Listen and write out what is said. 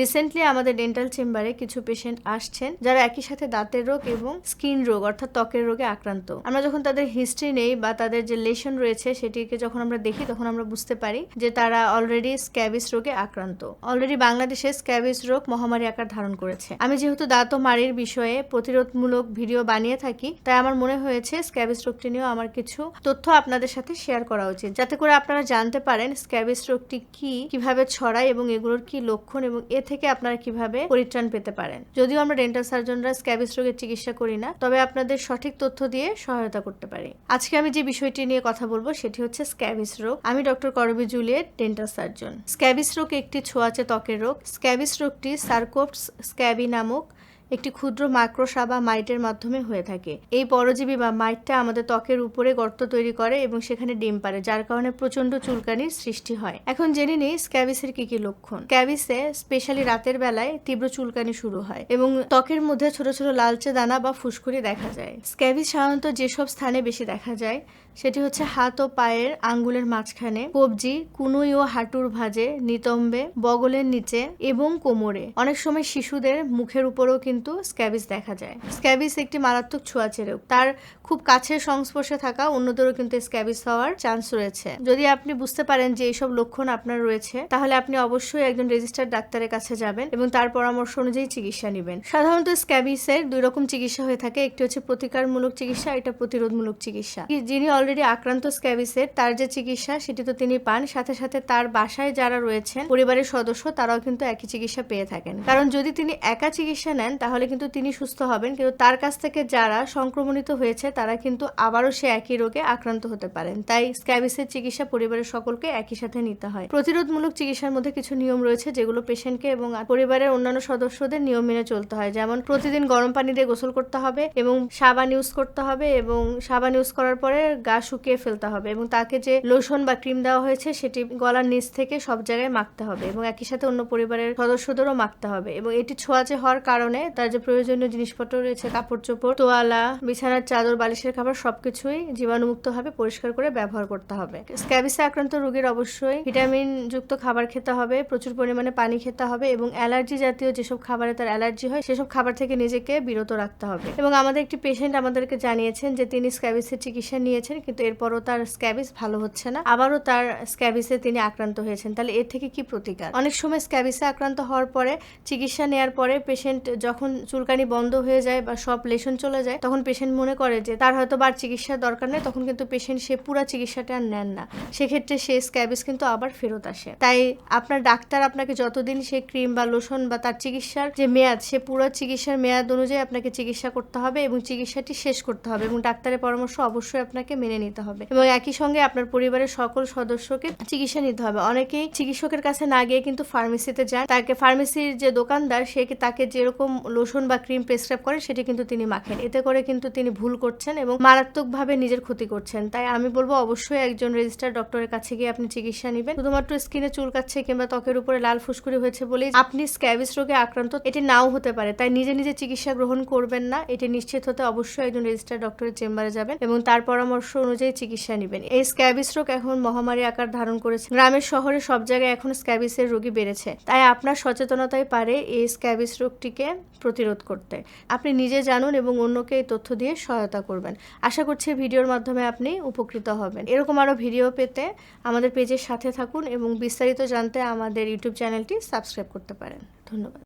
Recently আমাদের dental চেম্বারে কিছু পেশেন্ট আসছেন, যারা একই সাথে দাঁতের রোগ এবং স্কিন রোগ, অর্থাৎ ত্বকের রোগে আক্রান্ত। আমরা যখন তাদের হিস্ট্রি নেই বা তাদের যে লেশন রয়েছে, সেটিকে যখন আমরা দেখি, তখন আমরা বুঝতে পারি যে তারা অলরেডি স্ক্যাবিস রোগে আক্রান্ত। অলরেডি বাংলাদেশে স্ক্যাবিস রোগ মহামারী আকার ধারণ করেছে। আমি যেহেতু দাঁত ও মাড়ির বিষয়ে প্রতিরোধমূলক ভিডিও বানিয়ে থাকি, তাই আমার মনে হয়েছে স্ক্যাবিস রোগটি নিয়েও আমার কিছু তথ্য আপনাদের সাথে শেয়ার করা উচিত। যাতে করে আপনারা জানতে পারেন স্ক্যাবিস রোগটি কি, কীভাবে ছড়ায় এবং এগুলোর কি লক্ষণ এবং এ থেকে আপনারা কীভাবে পরিত্রাণ পেতে পারেন? যদিও আমরা ডেন্টাল সার্জনরা স্ক্যাবিস রোগের চিকিৎসা করি না, তবে আপনাদের সঠিক তথ্য দিয়ে সহায়তা করতে পারি। আজকে আমি যে বিষয়টি নিয়ে কথা বলব সেটি হচ্ছে স্ক্যাবিস রোগ। আমি ডক্টর করবি জুলিয়েট ডেন্টাল সার্জন স্ক্যাবিস রোগ একটি ছোঁয়াচে ত্বকের রোগ। স্ক্যাবিস রোগটি সার্কোপস স্ক্যাবি নামক একটি ক্ষুদ্র মাক্রোসা বা মাইটের মাধ্যমে হয়ে থাকে। এই পরজীবী বা মাইটটা আমাদের ত্বকের উপরে গর্ত তৈরি করে এবং সেখানে ডিম পারে যার কারণে প্রচণ্ড চুলকানির সৃষ্টি হয়। এখন জেনে নিই স্ক্যাবিসের কি কি লক্ষণ। স্ক্যাবিসে স্পেশালি রাতের বেলায় তীব্র চুলকানি শুরু হয় এবং ত্বকের মধ্যে ছোট ছোট লালচে দানা বা ফুসকুড়ি দেখা যায়। স্ক্যাবিস সাধারণত যেসব স্থানে বেশি দেখা যায়, সেটি হচ্ছে হাত ও পায়ের আঙ্গুলের মাঝখানে, কবজি, কুনুই ও হাঁটুর ভাঁজে, নিতম্বে, বগলের নিচে এবং কোমরে। অনেক সময় শিশুদের মুখের উপরেও কিন্তু স্ক্যাবিস দেখা যায়। স্ক্যাবিস একটি মারাত্মক ছোঁয়াচে রোগ তার খুব কাছের সংস্পর্শে থাকা অন্যদেরও কিন্তু স্ক্যাবিস হওয়ার চান্স রয়েছে। যদি আপনি বুঝতে পারেন যে এইসব লক্ষণ আপনার রয়েছে, তাহলে আপনি অবশ্যই একজন রেজিস্টার্ড ডাক্তারের কাছে যাবেন এবং তার পরামর্শ অনুযায়ী চিকিৎসা নেবেন। সাধারণত স্ক্যাবিসের দুই রকম চিকিৎসা হয়ে থাকে। একটি হচ্ছে প্রতিকারমূলক চিকিৎসা, এটা প্রতিরোধমূলক চিকিৎসা। যিনি অলরেডি আক্রান্ত স্ক্যাবিসের, তার যে চিকিৎসা, সেটি তো তিনি পান। সাথে সাথে তার বাসায় যারা রয়েছেন, পরিবারের সদস্য, তারাও কিন্তু একই চিকিৎসা পেয়ে থাকেন। কারণ যদি তিনি একা চিকিৎসা নেন তাহলে কিন্তু তিনি সুস্থ হবেন। কিন্তু তার কাছ থেকে যারা সংক্রমণিত হয়েছে, তারা কিন্তু আবারও সে একই রোগে আক্রান্ত হতে পারেন। তাই স্ক্যাবিসের চিকিৎসা পরিবারের সকলকে একই সাথে নিতে হয়। প্রতিরোধমূলক চিকিৎসার মধ্যে কিছু নিয়ম রয়েছে, যেগুলো পেশেন্টকে এবং পরিবারের অন্যান্য সদস্যদের নিয়ম মেনে চলতে হয়। যেমন প্রতিদিন গরম পানি দিয়ে গোসল করতে হবে এবং সাবান ইউজ করতে হবে এবং সাবান ইউজ করার পরে গা শুকিয়ে ফেলতে হবে এবং তাকে যে লোশন বা ক্রিম দেওয়া হয়েছে, সেটি গলার নিচ থেকে সব জায়গায় মাখতে হবে এবং একই সাথে অন্য পরিবারের সদস্যদেরও মাখতে হবে। এবং এটি ছোঁয়াচে হওয়ার কারণে তার যে প্রয়োজনীয় জিনিসপত্র রয়েছে কাপড় চোপড় তোয়ালা, বিছানার চাদর, বালিশের খাবার, সবকিছুই জীবাণুমুক্ত ভাবে পরিষ্কার করে ব্যবহার করতে হবে। স্ক্যাবিসে আক্রান্ত রোগীর অবশ্যই ভিটামিন যুক্ত খাবার খেতে হবে, প্রচুর পরিমাণে পানি খেতে হবে এবং অ্যালার্জি জাতীয় যেসব খাবারে তার অ্যালার্জি হয়, সেসব খাবার থেকে নিজেকে বিরত রাখতে হবে। এবং আমাদের একটি পেশেন্ট আমাদেরকে জানিয়েছেন যে তিনি স্ক্যাবিসের চিকিৎসা নিয়েছেন, কিন্তু এরপরও তার স্ক্যাবিস ভালো হচ্ছে না। আবারও তার স্ক্যাবিসে তিনি আক্রান্ত হয়েছেন। তাহলে এর থেকে কি প্রতিকার? অনেক সময় স্ক্যাবিসে আক্রান্ত হওয়ার পরে, চিকিৎসা নেওয়ার পরে পেশেন্ট যখন চুলকানি বন্ধ হয়ে যায় বা সব লেশন চলে যায়, তখন পেশেন্ট মনে করে যে তার হয়তো বার চিকিৎসার দরকার নেই, তখন কিন্তু পেশেন্ট সে পুরো চিকিৎসাটা আর নেন না। সেক্ষেত্রে সে স্ক্যাবিস কিন্তু আবার ফেরত আসে। তাই আপনার ডাক্তার আপনাকে যতদিন সে ক্রিম বা লোশন বা তার চিকিৎসার যে মেয়াদ, সে পুরো চিকিৎসার মেয়াদ অনুযায়ী আপনাকে চিকিৎসা করতে হবে এবং চিকিৎসাটি শেষ করতে হবে এবং ডাক্তারের পরামর্শ অবশ্যই আপনাকে মেনে নিতে হবে এবং একই সঙ্গে আপনার পরিবারের সকল সদস্যকে চিকিৎসা নিতে হবে। অনেকেই চিকিৎসকের কাছে না গিয়ে কিন্তু ফার্মেসিতে যান। তাকে ফার্মেসির যে দোকানদার, সে তাকে যেরকম লোশন বা ক্রিম প্রেসক্রাইব করে সেটি কিন্তু তিনি মাখেন। এতে করে কিন্তু তিনি ভুল করছেন এবং মারাত্মকভাবে নিজের ক্ষতি করছেন। তাই আমি বলব, অবশ্যই একজন রেজিস্টার ডক্টরের কাছে গিয়ে আপনি চিকিৎসা নেবেন। শুধুমাত্র স্কিনে চুলকাচ্ছে কিংবা ত্বকের উপরে লাল ফুসকুড়ি হয়েছে বলেই আপনি স্ক্যাবিস রোগে আক্রান্ত, এটি নাও হতে পারে। তাই নিজে নিজে চিকিৎসা গ্রহণ করবেন না, এটি নিশ্চিত হতে অবশ্যই একজন রেজিস্টার ডক্টরের চেম্বারে যাবেন এবং তার পরামর্শ অনুযায়ী চিকিৎসা নেবেন। এই স্ক্যাবিস রোগ এখন মহামারী আকার ধারণ করেছে। গ্রামের শহরে সব জায়গায় এখন স্ক্যাবিসের রোগী বেড়েছে। তাই আপনার সচেতনতাই পারে এই স্ক্যাবিস রোগটিকে প্রতিরোধ করতে। আপনি নিজে জানুন এবং অন্যকে এই তথ্য দিয়ে সহায়তা করবেন। আশা করছি ভিডিওর মাধ্যমে আপনি উপকৃত হবেন। এরকম আরও ভিডিও পেতে আমাদের পেজের সাথে থাকুন এবং বিস্তারিত জানতে আমাদের ইউটিউব চ্যানেলটি সাবস্ক্রাইব করতে পারেন। ধন্যবাদ।